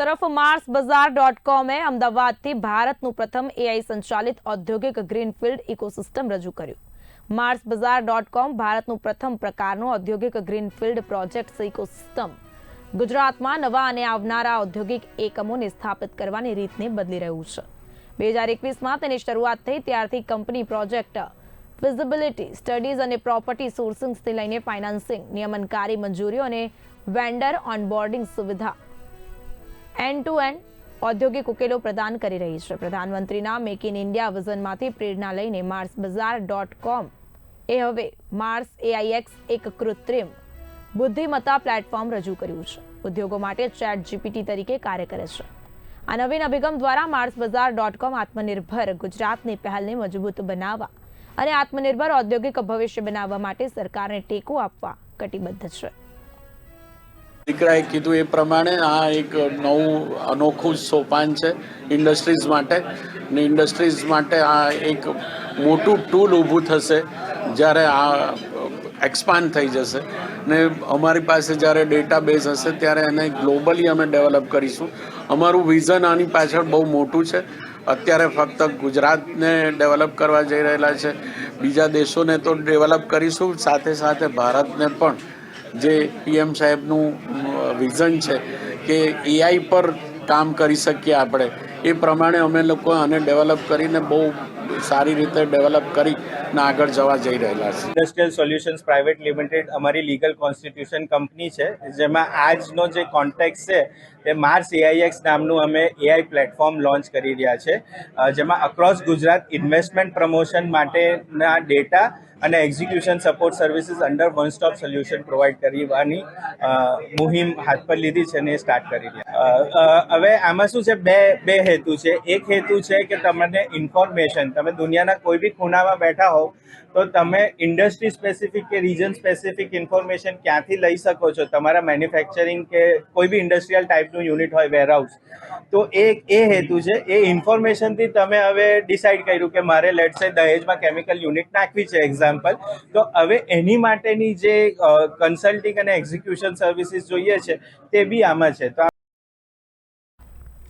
તરફ માર્સ બજાર ડોટ કોમે અમદાવાદથી ભારતનું પ્રથમ એઆઈ સંચાલિત ઔદ્યોગિક ગ્રીનફિલ્ડ ઇકોસિસ્ટમ રજૂ કર્યું. માર્સ બજાર ડોટ કોમ ભારતનું પ્રથમ પ્રકારનું ઔદ્યોગિક ગ્રીનફિલ્ડ પ્રોજેક્ટ ઇકોસિસ્ટમ. ગુજરાતમાં નવા અને આવનારા ઔદ્યોગિક એકમોને સ્થાપિત કરવાની રીતને બદલી રહ્યું છે. બે હજાર એકવીસમાં તેની શરૂઆત થઈ ત્યારથી કંપની પ્રોજેક્ટ, ફિઝિબિલિટી, સ્ટડીઝ અને પ્રોપર્ટી સોર્સિંગથી લઈને ફાઇનાન્સિંગ, નિયમનકારી મંજૂરીઓ અને વેન્ડર ઓનબોર્ડિંગ સુવિધા. એન્ડ ટુ એન્ડ ઔદ્યોગિક ઉકેલો પ્રદાન કરી રહી છે. પ્રધાનમંત્રીના મેક ઇન ઇન્ડિયા વિઝનમાંથી પ્રેરણા લઈને માર્સ બજાર ડોટ કોમ એ હવે માર્સ એઆઈએક્સ એક કૃત્રિમ બુદ્ધિમત્તા પ્લેટફોર્મ રજૂ કર્યું છે. ઉદ્યોગો માટે ચેટ જીપીટી તરીકે કાર્ય કરે છે. આ નવીન અભિગમ દ્વારા માર્સ બજાર ડોટ કોમ આત્મનિર્ભર ગુજરાતની પહેલને મજબૂત બનાવવા અને આત્મનિર્ભર ઔદ્યોગિક ભવિષ્ય બનાવવા માટે સરકારને ટેકો આપવા કટિબદ્ધ છે. દીકરાએ કીધું એ પ્રમાણે આ એક નવું અનોખું સોપાન છે ઇન્ડસ્ટ્રીઝ માટે. ને ઇન્ડસ્ટ્રીઝ માટે આ એક મોટું ટૂલ ઊભું થશે જ્યારે આ એક્સપાન્ડ થઈ જશે. ને અમારી પાસે જ્યારે ડેટા બેઝ હશે ત્યારે એને ગ્લોબલી અમે ડેવલપ કરીશું. અમારું વિઝન આની પાછળ બહુ મોટું છે. અત્યારે ફક્ત ગુજરાતને ડેવલપ કરવા જઈ રહેલા છે. બીજા દેશોને તો ડેવલપ કરીશું. સાથે સાથે ભારતને પણ. જે પીએમ સાહેબનું વિઝન છે કે એઆઈ પર કામ કરી શકીએ આપણે. એ પ્રમાણે અમે લોકો આને ડેવલપ કરીને બહુ સારી રીતે ડેવલપ કરીને આગળ જવા જઈ રહેલા છે. ઇન્ડસ્ટ્રીયલ સોલ્યુશન્સ પ્રાઇવેટ લિમિટેડ અમારી લીગલ કોન્સ્ટિટ્યુશન કંપની છે, જેમાં આજનો જે કોન્ટેક્ટ છે, તે માર્સ એઆઈએક્સ નામનું અમે એઆઈ પ્લેટફોર્મ લોન્ચ કરી રહ્યા છે. જેમાં અક્રોસ ગુજરાત ઇન્વેસ્ટમેન્ટ પ્રમોશન માટેના ડેટા અને execution support services under one stop solution provide કરવાની મુહિમ હાથ પર લીધી છે અને સ્ટાર્ટ કરી રહ્યા હવે આમાં શું છે? બે બે હેતુ છે. એક હેતુ છે કે તમને ઇન્ફોર્મેશન તમે દુનિયાના કોઈ બી ખૂણામાં બેઠા હોવ, તો તમે ઇન્ડસ્ટ્રી સ્પેસિફિક કે રીજન સ્પેસિફિક ઇન્ફોર્મેશન ક્યાંથી લઈ શકો છો? તમારા મેન્યુફેક્ચરિંગ કે કોઈ બી ઇન્ડસ્ટ્રીયલ ટાઈપનું યુનિટ હોય વેરહાઉસ તો એ એ હેતુ છે. એ ઇન્ફોર્મેશનથી તમે હવે ડિસાઇડ કર્યું કે મારે લેટ સે દહેજમાં કેમિકલ યુનિટ નાખવી છે એક્ઝામ્પલ તો હવે એની માટેની જે કન્સલ્ટિંગ અને એક્ઝિક્યુશન સર્વિસીસ જોઈએ છે, તે બી આમાં છે. તો